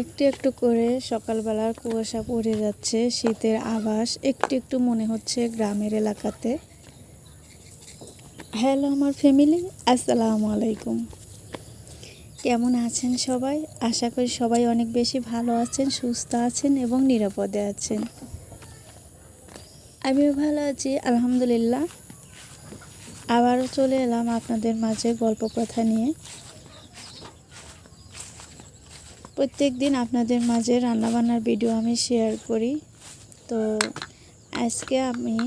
একটু একটু করে সকালবেলার কুয়াশা পড়ে যাচ্ছে, শীতের আভাস। একটু একটু মনে হচ্ছে গ্রামের এলাকাতে। হ্যালো আমার ফ্যামিলি আসসালামু আলাইকুম। কেমন আছেন সবাই? আশা করি সবাই অনেক বেশি ভালো আছেন, সুস্থ আছেন এবং নিরাপদে আছেন। আমিও ভালো আছি, আলহামদুলিল্লাহ। আবারও চলে এলাম আপনাদের মাঝে গল্প কথা নিয়ে। প্রত্যেক দিন আপনাদের মাঝে রান্নাবান্নার ভিডিও আমি শেয়ার করি। তো আজকে আমি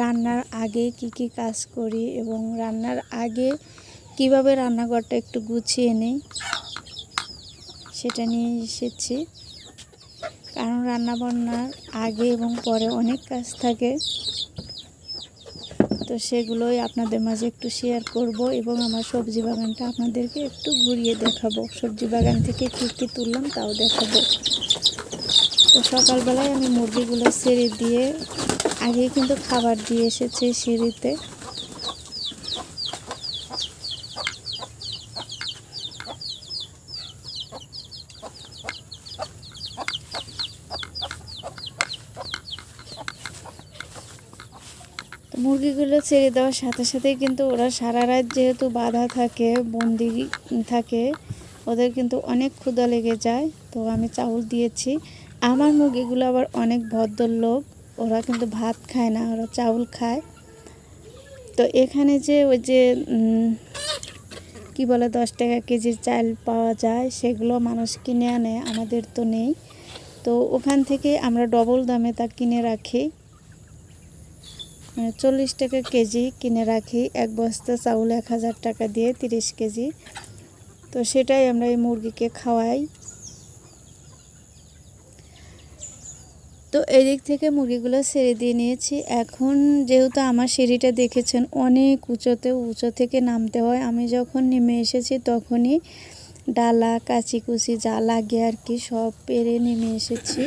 রান্নার আগে কি কি কাজ করি এবং রান্নার আগে কীভাবে রান্নাঘরটা একটু গুছিয়ে নেই সেটা নিয়ে এসেছি। কারণ রান্নাবান্নার আগে এবং পরে অনেক কাজ থাকে। তো সেগুলোই আপনাদের মাঝে একটু শেয়ার করব এবং আমার সবজি বাগানটা আপনাদেরকে একটু ঘুরিয়ে দেখাবো। সবজি বাগান থেকে কী কী তুললাম তাও দেখাবো। তো সকালবেলায় আমি মুরগিগুলো ছেড়ে দিয়ে আগে কিন্তু খাবার দিয়ে এসেছি সিঁড়িতে। মুরগিগুলো ছেড়ে দেওয়ার সাথে সাথেই কিন্তু ওরা সারা রাত যেহেতু বাধা থাকে, বন্দি থাকে, ওদের কিন্তু অনেক ক্ষুধা লেগে যায়। তো আমি চাউল দিয়েছি। আমার মুরগিগুলো আবার অনেক ভদ্রলোক, ওরা কিন্তু ভাত খায় না, ওরা চাউল খায়। তো এখানে যে ওই যে কি বলে দশ টাকা কেজির চাল পাওয়া যায়, সেগুলো মানুষ কিনে আনে, আমাদের তো নেই। তো ওখান থেকে আমরা ডবল দামে তা কিনে রাখি। চল্লিশ টাকা কেজি কিনে রাখি। এক বস্তা চাউল এক হাজার টাকা দিয়ে তিরিশ কেজি। তো সেটাই আমরা এই মুরগিকে খাওয়াই। তো এদিক থেকে মুরগিগুলো ছেড়ে দিয়ে নিয়েছি। এখন যেহেতু আমার সিঁড়িটা দেখেছেন, অনেক উঁচুতে উঁচু থেকে নামতে হয়। আমি যখন নেমে এসেছি তখনই ডালা কাচি কুচি যা লাগে আর কি সব পেরে নেমে এসেছি।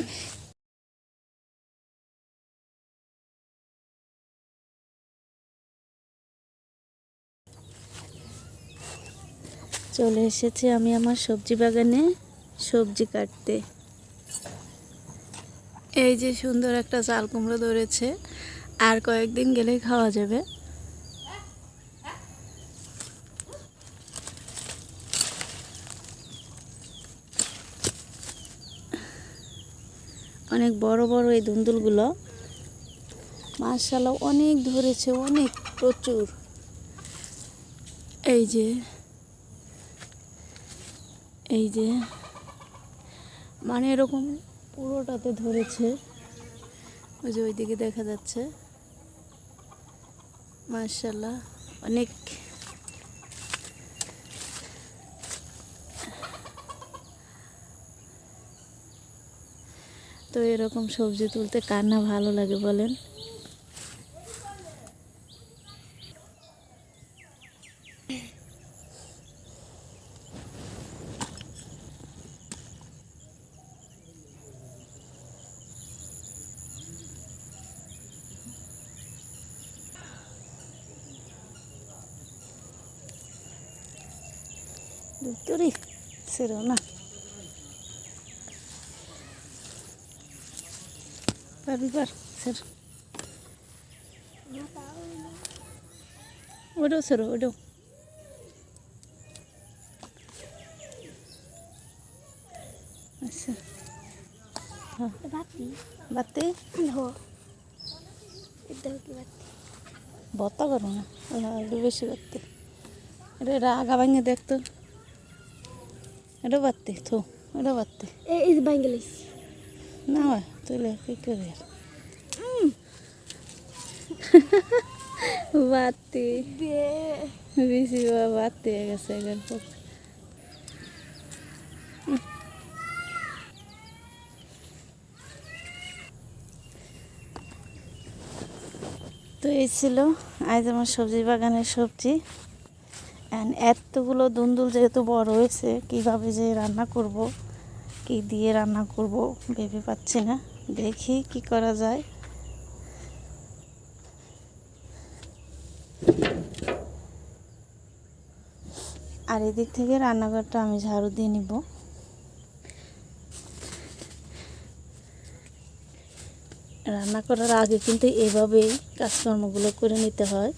চলে এসেছি আমি আমার সবজি বাগানে সবজি কাটতে। এই যে সুন্দর একটা চাল কুমড়ো ধরেছে, আর কয়েকদিন গেলেই খাওয়া যাবে। অনেক বড় বড় এই দুন্দুলগুলো মার্শাল্লাহ অনেক ধরেছে, অনেক প্রচুর। এই যে এই যে মানে এরকম পুরোটাতে ধরেছে। ওই যে ওইদিকে দেখা যাচ্ছে। মার্শাল্লাহ অনেক। তো এরকম সবজি তুলতে কার না ভালো লাগে বলেন? Bar bar, ser. Udah seru, udah. আচ্ছা বাতি বাতি করো না বেশি বাতি এটা এটা আগা ভাঙে দেখতো এটা বাতি থো এটা এ ইজ বাঙ্গালিশ না তুলে কি করে? বাতি বেশি বাতি গেছে পর তো এই ছিল আজ আমার সবজি বাগানের সবজি অ্যান্ড এতগুলো দুন্দুল যেহেতু বড় হয়েছে, কীভাবে যে রান্না করব, কি দিয়ে রান্না করব ভেবে পাচ্ছি না। দেখি কি করা যায়। আর এদিক থেকে রান্নাঘরটা আমি ঝাড়ু দিয়ে নিব। রান্না করার আগে কিন্তু এভাবেই কাজকর্মগুলো করে নিতে হয়।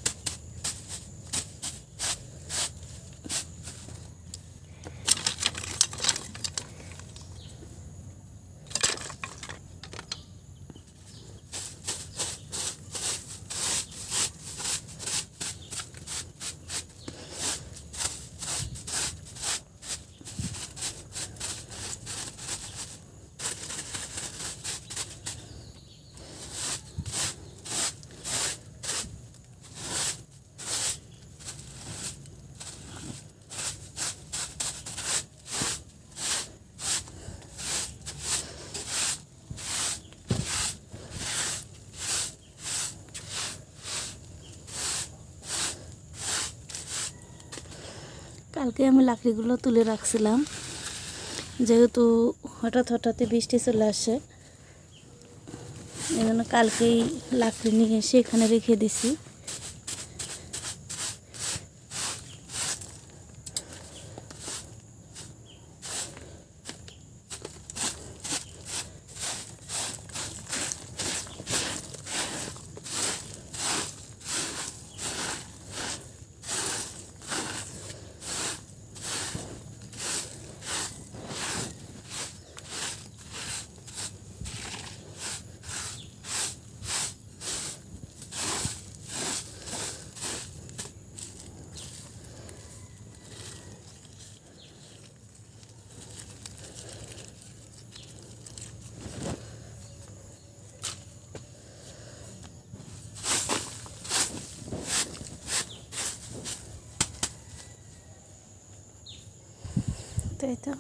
কালকে আমি লাকড়িগুলো তুলে রাখছিলাম। যেহেতু হঠাৎ হঠাৎই বৃষ্টি চলে আসে, এই জন্য কালকেই লাকড়ি নিয়ে এসে এখানে রেখে দিছি। এই তো।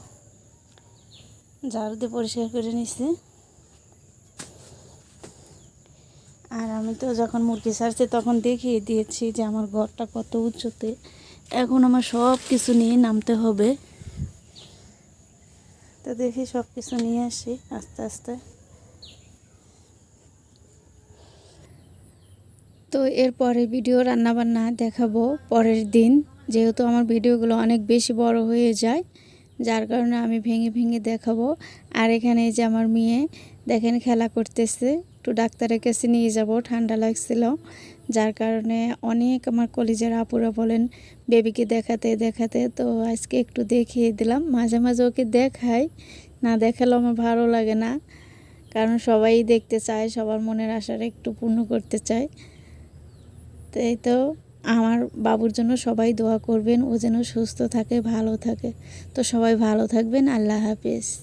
ঝাড়ু দিয়ে পরিষ্কার করে নিছি। আর আমি তো যখন মুরগি ছাড়ছি তখন দেখিয়ে দিয়েছি যে আমার ঘরটা কত উঁচুতে এখন আমার সব কিছু নিয়ে নামতে হবে। তো দেখি সব কিছু নিয়ে আসি আস্তে আস্তে। তো এরপরে ভিডিও রান্নাবান্না দেখাবো পরের দিন। যেহেতু আমার ভিডিওগুলো অনেক বেশি বড় হয়ে যায় যার কারণে আমি ভেঙে ভেঙে দেখাবো। আর এখানে এই যে আমার মেয়ে, দেখেন খেলা করতেছে। একটু ডাক্তারের কাছে নিয়ে যাব, ঠান্ডা লাগছিল। যার কারণে অনেক আমার কলেজের আপুরা বলেন, বেবিকে দেখাতে দেখাতে। তো আজকে একটু দেখিয়ে দিলাম। মাঝে মাঝে ওকে দেখাই, না দেখালেও আমার ভালো লাগে না। কারণ সবাই দেখতে চায়, সবার মনের আশাটা একটু পূর্ণ করতে চায়। তাই তো আমার বাবুর জন্য সবাই দোয়া করবেন, ও যেন সুস্থ থাকে, ভালো থাকে। তো সবাই ভালো থাকবেন, আল্লাহ হাফেজ।